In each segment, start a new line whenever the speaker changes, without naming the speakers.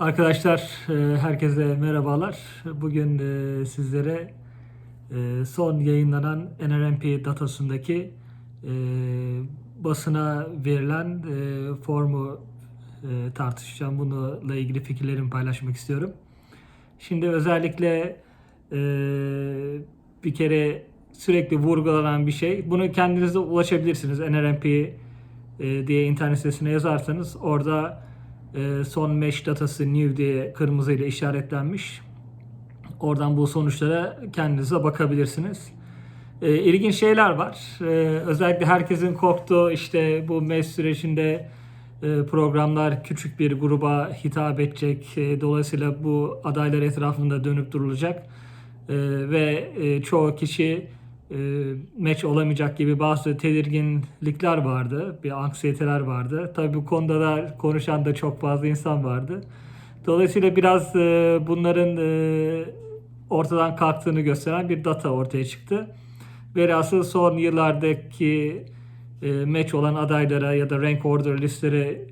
Arkadaşlar e, herkese merhabalar. Bugün e, sizlere e, son yayınlanan NRMP datasındaki basına verilen formu tartışacağım. Bununla ilgili fikirlerimi paylaşmak istiyorum. Şimdi özellikle bir kere sürekli vurgulanan bir şey. Bunu kendinize ulaşabilirsiniz. NRMP diye internet sitesine yazarsanız orada son mesh datası new diye kırmızıyla işaretlenmiş. Oradan bu sonuçlara kendinize bakabilirsiniz. E, ilginç şeyler var. E, özellikle herkesin korktuğu işte bu mesh sürecinde e, programlar küçük bir gruba hitap edecek. E, dolayısıyla bu adaylar etrafında dönüp durulacak. E, ve e, çoğu kişi e, match olamayacak gibi bazı tedirginlikler vardı. Bir anksiyeteler vardı. Tabii bu konuda da konuşan da çok fazla insan vardı. Dolayısıyla biraz e, bunların e, ortadan kalktığını gösteren bir data ortaya çıktı. Velhasıl son yıllardaki e, match olan adaylara ya da rank order listeleri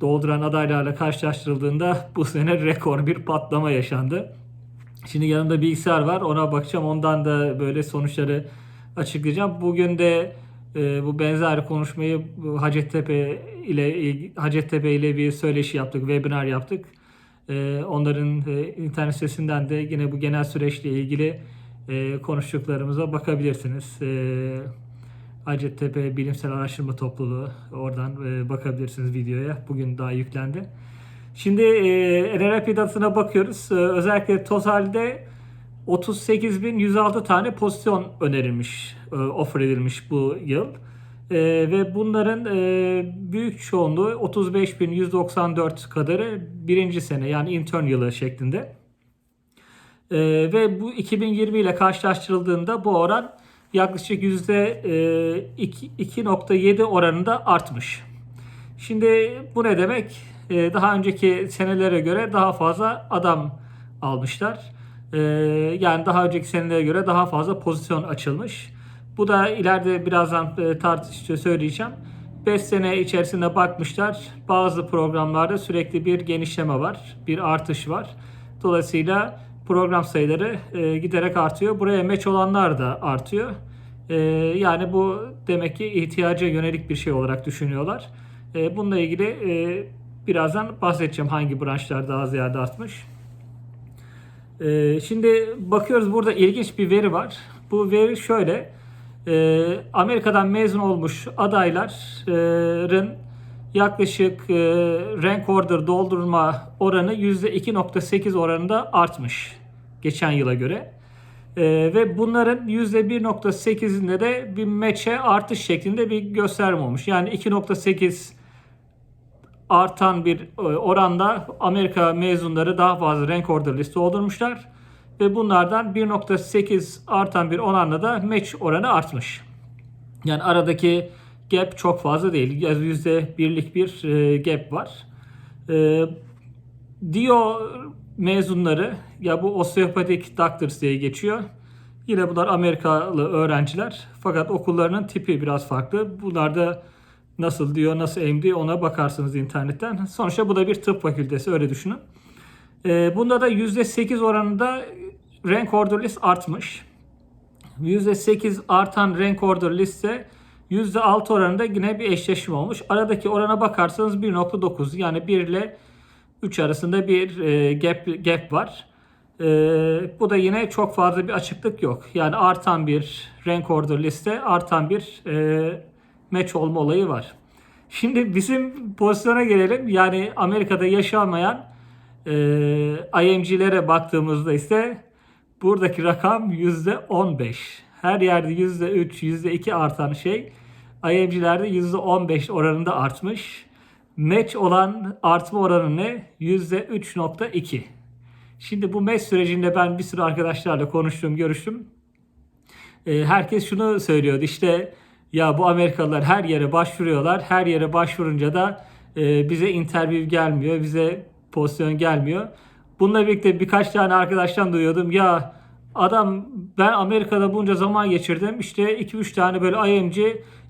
dolduran adaylarla karşılaştırıldığında bu sene rekor bir patlama yaşandı. Şimdi yanımda bilgisayar var ona bakacağım ondan da böyle sonuçları açıklayacağım. Bugün de e, bu benzer konuşmayı Hacettepe ile Hacettepe ile bir söyleşi yaptık, webinar yaptık. E, onların e, internet sitesinden de yine bu genel süreçle ilgili e, konuştuklarımıza bakabilirsiniz. E, Hacettepe Bilimsel Araştırma Topluluğu oradan e, bakabilirsiniz videoya. Bugün daha yüklendi. Şimdi e, NRP datasına bakıyoruz. E, özellikle totalde 38.106 tane pozisyon önerilmiş, e, offer edilmiş bu yıl. E, ve bunların e, büyük çoğunluğu 35.194 kadarı birinci sene yani intern yılı şeklinde. E, ve bu 2020 ile karşılaştırıldığında bu oran yaklaşık %2.7 oranında artmış. Şimdi bu ne demek? Ee, daha önceki senelere göre daha fazla adam almışlar. Ee, yani daha önceki senelere göre daha fazla pozisyon açılmış. Bu da ileride birazdan e, söyleyeceğim. 5 sene içerisinde bakmışlar. Bazı programlarda sürekli bir genişleme var. Bir artış var. Dolayısıyla program sayıları e, giderek artıyor. Buraya meç olanlar da artıyor. E, yani bu demek ki ihtiyaca yönelik bir şey olarak düşünüyorlar. E, bununla ilgili birazdan bahsedeceğim hangi branşlar daha ziyade artmış. E, şimdi bakıyoruz burada ilginç bir veri var. Bu veri şöyle. E, Amerika'dan mezun olmuş adayların yaklaşık e, rank order doldurma oranı %2.8 oranında artmış geçen yıla göre. E, ve bunların %1.8'inde de bir meçe artış şeklinde bir gösterme olmuş. Yani 2.8 artan bir e, oranda Amerika mezunları daha fazla rank order liste doldurmuşlar. Ve bunlardan 1.8 artan bir oranla da match oranı artmış. Yani aradaki gap çok fazla değil. %1'lik bir e, gap var. E, Dio mezunları ya bu osteopatik doctors diye geçiyor. Yine bunlar Amerikalı öğrenciler. Fakat okullarının tipi biraz farklı. Bunlar da nasıl diyor, nasıl MD ona bakarsınız internetten. Sonuçta bu da bir tıp fakültesi öyle düşünün. E, bunda da %8 oranında rank order list artmış. %8 artan rank order liste %6 oranında yine bir eşleşme olmuş. Aradaki orana bakarsanız 1.9 yani 1 ile 3 arasında bir e, gap, gap var. E, bu da yine çok fazla bir açıklık yok. Yani artan bir rank order liste, artan bir e, match olma olayı var. Şimdi bizim pozisyona gelelim. Yani Amerika'da yaşamayan e, IMG'lere baktığımızda ise buradaki rakam %15. Her yerde %3, %2 artan şey IMG'lerde %15 oranında artmış. Match olan artma oranı ne? %3.2. Şimdi bu match sürecinde ben bir sürü arkadaşlarla konuştum, görüştüm. E, herkes şunu söylüyordu işte ya bu Amerikalılar her yere başvuruyorlar. Her yere başvurunca da e, bize interview gelmiyor, bize pozisyon gelmiyor. Bununla birlikte birkaç tane arkadaştan duyuyordum. Ya adam ben Amerika'da bunca zaman geçirdim. İşte 2-3 tane böyle IMG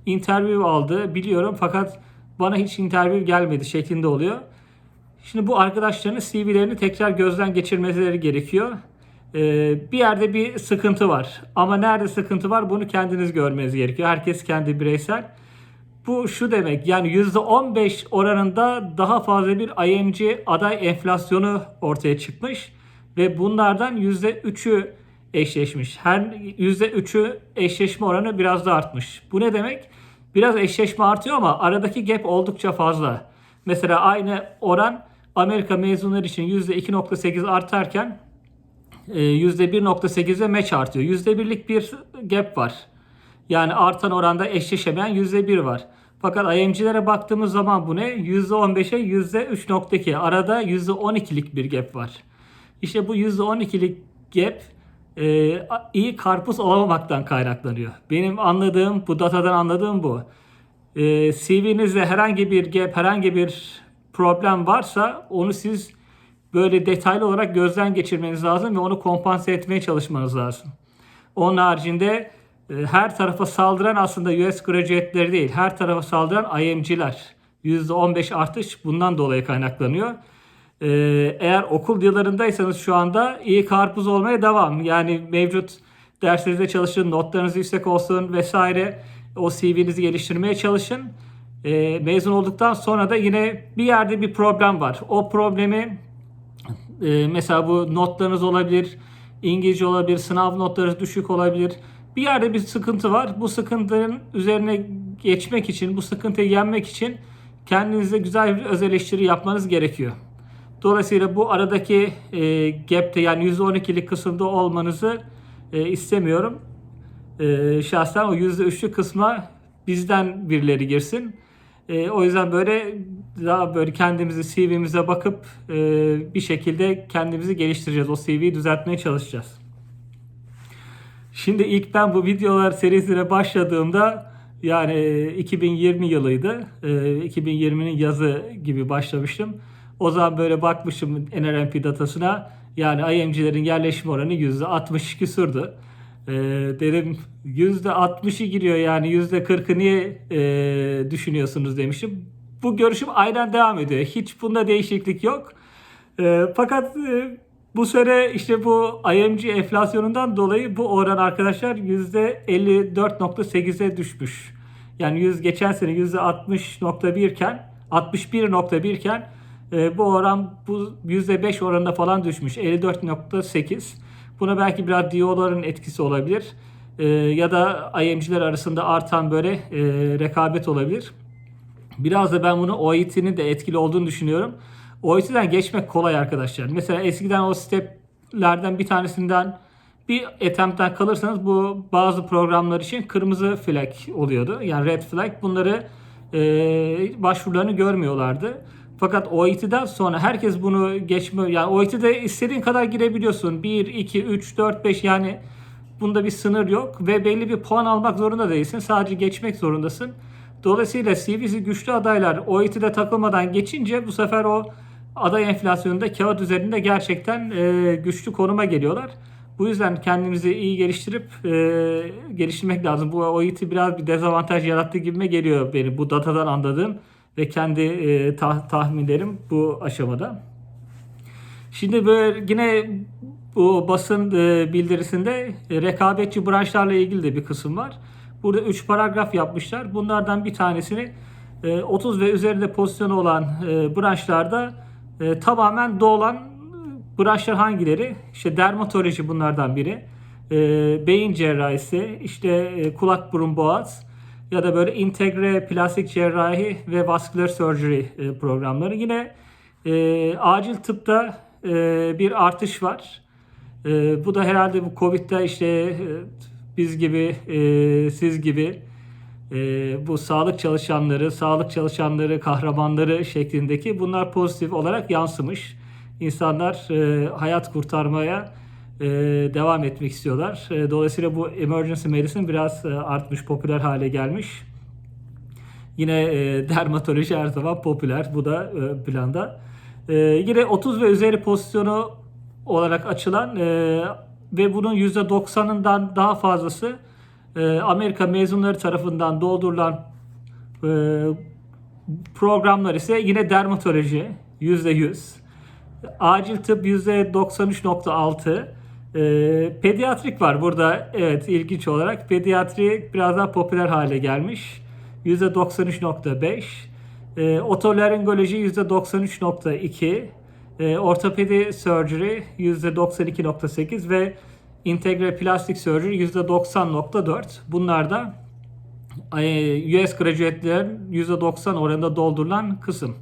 interview aldı biliyorum fakat bana hiç interview gelmedi şeklinde oluyor. Şimdi bu arkadaşların CV'lerini tekrar gözden geçirmeleri gerekiyor. Ee, bir yerde bir sıkıntı var. Ama nerede sıkıntı var bunu kendiniz görmeniz gerekiyor. Herkes kendi bireysel. Bu şu demek yani %15 oranında daha fazla bir IMG aday enflasyonu ortaya çıkmış ve bunlardan %3'ü eşleşmiş. Her %3'ü eşleşme oranı biraz da artmış. Bu ne demek? Biraz eşleşme artıyor ama aradaki gap oldukça fazla. Mesela aynı oran Amerika mezunları için %2.8 artarken e, %1.8'e match artıyor. %1'lik bir gap var. Yani artan oranda eşleşemeyen %1 var. Fakat IMG'lere baktığımız zaman bu ne? %15'e %3.2. Arada %12'lik bir gap var. İşte bu %12'lik gap e, iyi karpuz olamamaktan kaynaklanıyor. Benim anladığım, bu datadan anladığım bu. E, CV'nizde herhangi bir gap, herhangi bir problem varsa onu siz böyle detaylı olarak gözden geçirmeniz lazım ve onu kompanse etmeye çalışmanız lazım. Onun haricinde e, her tarafa saldıran aslında US graduate'leri değil, her tarafa saldıran IMG'ler. %15 artış bundan dolayı kaynaklanıyor. E, eğer okul yıllarındaysanız şu anda iyi karpuz olmaya devam. Yani mevcut derslerinizde çalışın, notlarınız yüksek olsun vesaire. O CV'nizi geliştirmeye çalışın. E, mezun olduktan sonra da yine bir yerde bir problem var. O problemi e, mesela bu notlarınız olabilir, İngilizce olabilir, sınav notları düşük olabilir. Bir yerde bir sıkıntı var. Bu sıkıntının üzerine geçmek için, bu sıkıntıyı yenmek için kendinize güzel bir öz eleştiri yapmanız gerekiyor. Dolayısıyla bu aradaki e, gap'te yani %12'lik kısımda olmanızı e, istemiyorum. E, şahsen o %3'lük kısma bizden birileri girsin. E, o yüzden böyle daha böyle kendimizi CV'mize bakıp e, bir şekilde kendimizi geliştireceğiz. O CV'yi düzeltmeye çalışacağız. Şimdi ilk ben bu videolar serisine başladığımda yani e, 2020 yılıydı. E, 2020'nin yazı gibi başlamıştım. O zaman böyle bakmışım NRMP datasına. Yani IMG'lerin yerleşme oranı %60 küsurdu. Ee, dedim %60'ı giriyor yani %40'ı niye e, düşünüyorsunuz demişim. Bu görüşüm aynen devam ediyor. Hiç bunda değişiklik yok. E, fakat e, bu sene işte bu IMG enflasyonundan dolayı bu oran arkadaşlar %54.8'e düşmüş. Yani 100 geçen sene %60.1 iken 61.1 iken e, bu oran bu %5 oranında falan düşmüş. 54.8. Buna belki biraz diyoların etkisi olabilir. E, ya da IMC'ler arasında artan böyle e, rekabet olabilir. Biraz da ben bunu OIT'nin de etkili olduğunu düşünüyorum. OIT'den geçmek kolay arkadaşlar. Mesela eskiden o steplerden bir tanesinden bir attempt'ten kalırsanız bu bazı programlar için kırmızı flag oluyordu. Yani red flag. Bunları e, başvurularını görmüyorlardı. Fakat OIT'den sonra herkes bunu geçme yani OIT'de istediğin kadar girebiliyorsun. 1, 2, 3, 4, 5 yani bunda bir sınır yok ve belli bir puan almak zorunda değilsin. Sadece geçmek zorundasın. Dolayısıyla CV'si güçlü adaylar OIT'de takılmadan geçince bu sefer o aday enflasyonunda kağıt üzerinde gerçekten e, güçlü konuma geliyorlar. Bu yüzden kendimizi iyi geliştirip e, geliştirmek lazım. Bu OIT biraz bir dezavantaj yarattığı gibime geliyor benim bu datadan anladığım ve kendi e, tah, tahminlerim bu aşamada. Şimdi böyle yine bu basın e, bildirisinde e, rekabetçi branşlarla ilgili de bir kısım var. Burada 3 paragraf yapmışlar. Bunlardan bir tanesini e, 30 ve üzerinde pozisyonu olan e, branşlarda e, tamamen doğulan branşlar hangileri? İşte dermatoloji bunlardan biri. E, beyin cerrahisi, işte e, kulak burun boğaz, ya da böyle integre plastik cerrahi ve vascular surgery e, programları. Yine e, acil tıpta e, bir artış var. E, bu da herhalde bu Covid'de işte e, biz gibi, e, siz gibi e, bu sağlık çalışanları, sağlık çalışanları, kahramanları şeklindeki bunlar pozitif olarak yansımış. İnsanlar e, hayat kurtarmaya e, devam etmek istiyorlar. E, dolayısıyla bu emergency medicine biraz e, artmış, popüler hale gelmiş. Yine e, dermatoloji her zaman popüler. Bu da e, planda. E, yine 30 ve üzeri pozisyonu olarak açılan e, ve bunun %90'ından daha fazlası e, Amerika mezunları tarafından doldurulan e, programlar ise yine dermatoloji, %100. Acil tıp %93.6. Ee, pediatrik var burada. Evet ilginç olarak. Pediatri biraz daha popüler hale gelmiş. %93.5. Ee, otolaryngoloji %93.2. Ee, ortopedi surgery %92.8 ve integral plastik surgery %90.4. Bunlar da e, US graduate'lerin %90 oranında doldurulan kısım.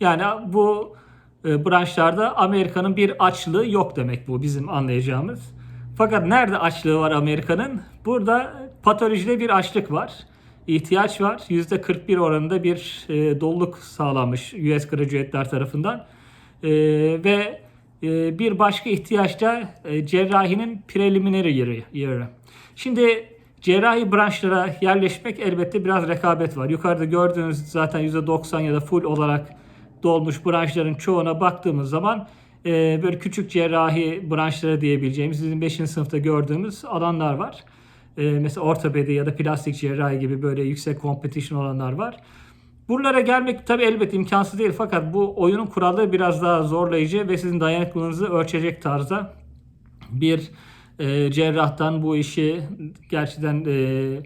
Yani bu e, branşlarda Amerika'nın bir açlığı yok demek bu bizim anlayacağımız. Fakat nerede açlığı var Amerika'nın? Burada patolojide bir açlık var. İhtiyaç var. %41 oranında bir e, doluluk sağlanmış US graduate'ler tarafından. E, ve e, bir başka ihtiyaç da e, cerrahinin preliminary yeri. yeri. Şimdi cerrahi branşlara yerleşmek elbette biraz rekabet var. Yukarıda gördüğünüz zaten %90 ya da full olarak dolmuş branşların çoğuna baktığımız zaman e, böyle küçük cerrahi branşlara diyebileceğimiz sizin 5. sınıfta gördüğümüz alanlar var. E, mesela ortopedi ya da plastik cerrahi gibi böyle yüksek competition olanlar var. Buralara gelmek tabii elbette imkansız değil fakat bu oyunun kuralları biraz daha zorlayıcı ve sizin dayanıklılığınızı ölçecek tarzda bir e, cerrahtan bu işi gerçekten e,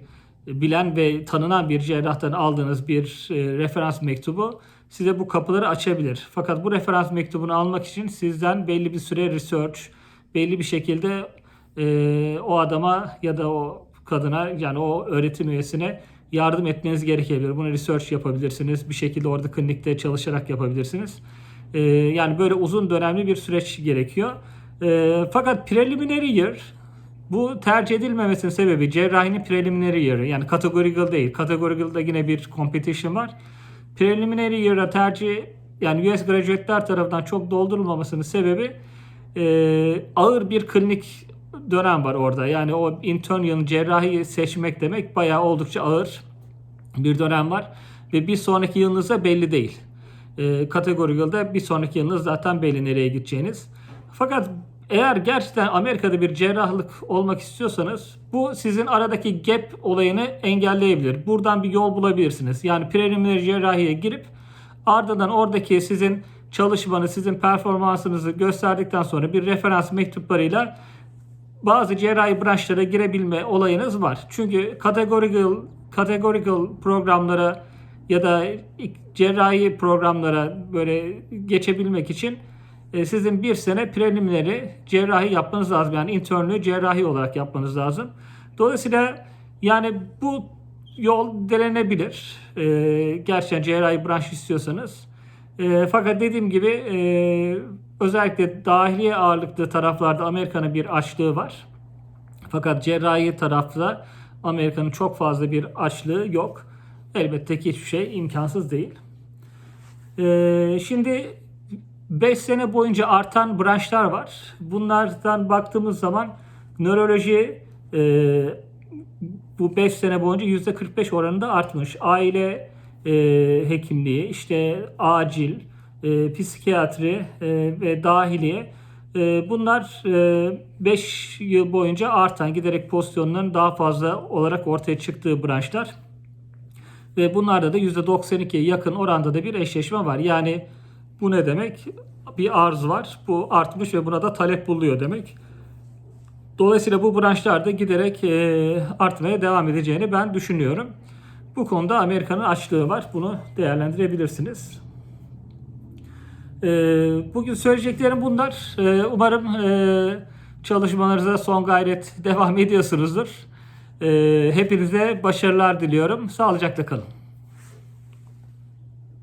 bilen ve tanınan bir cerrahtan aldığınız bir e, referans mektubu size bu kapıları açabilir. Fakat bu referans mektubunu almak için sizden belli bir süre research, belli bir şekilde e, o adama ya da o kadına yani o öğretim üyesine yardım etmeniz gerekebilir. Bunu research yapabilirsiniz. Bir şekilde orada klinikte çalışarak yapabilirsiniz. E, yani böyle uzun dönemli bir süreç gerekiyor. E, fakat preliminary year bu tercih edilmemesinin sebebi cerrahinin preliminary year'ı. Yani categorical değil. Categorical'da yine bir competition var. Preliminary year'a tercih yani US graduate'ler tarafından çok doldurulmamasının sebebi e, ağır bir klinik dönem var orada. Yani o intern yılın cerrahi seçmek demek bayağı oldukça ağır bir dönem var. Ve bir sonraki yılınızda belli değil. E, Categorical'da bir sonraki yılınız zaten belli nereye gideceğiniz. Fakat eğer gerçekten Amerika'da bir cerrahlık olmak istiyorsanız bu sizin aradaki gap olayını engelleyebilir. Buradan bir yol bulabilirsiniz. Yani preliminary cerrahiye girip ardından oradaki sizin çalışmanı, sizin performansınızı gösterdikten sonra bir referans mektuplarıyla bazı cerrahi branşlara girebilme olayınız var. Çünkü categorical, categorical programlara ya da cerrahi programlara böyle geçebilmek için e, sizin bir sene prelimineri cerrahi yapmanız lazım. Yani internlüğü cerrahi olarak yapmanız lazım. Dolayısıyla yani bu yol denenebilir. E, gerçekten cerrahi branş istiyorsanız. E, fakat dediğim gibi özellikle dahiliye ağırlıklı taraflarda Amerika'nın bir açlığı var. Fakat cerrahi tarafta Amerika'nın çok fazla bir açlığı yok. Elbette ki hiçbir şey imkansız değil. E, şimdi 5 sene boyunca artan branşlar var. Bunlardan baktığımız zaman nöroloji e, bu 5 sene boyunca %45 oranında artmış. Aile e, hekimliği, işte acil, e, psikiyatri e, ve dahiliye e, bunlar 5 e, yıl boyunca artan giderek pozisyonların daha fazla olarak ortaya çıktığı branşlar. Ve bunlarda da %92'ye yakın oranda da bir eşleşme var. Yani bu ne demek? Bir arz var. Bu artmış ve buna da talep buluyor demek. Dolayısıyla bu branşlarda giderek e, artmaya devam edeceğini ben düşünüyorum. Bu konuda Amerika'nın açlığı var. Bunu değerlendirebilirsiniz. E, bugün söyleyeceklerim bunlar. E, umarım çalışmalarınıza son gayret devam ediyorsunuzdur. Hepinize başarılar diliyorum. Sağlıcakla kalın.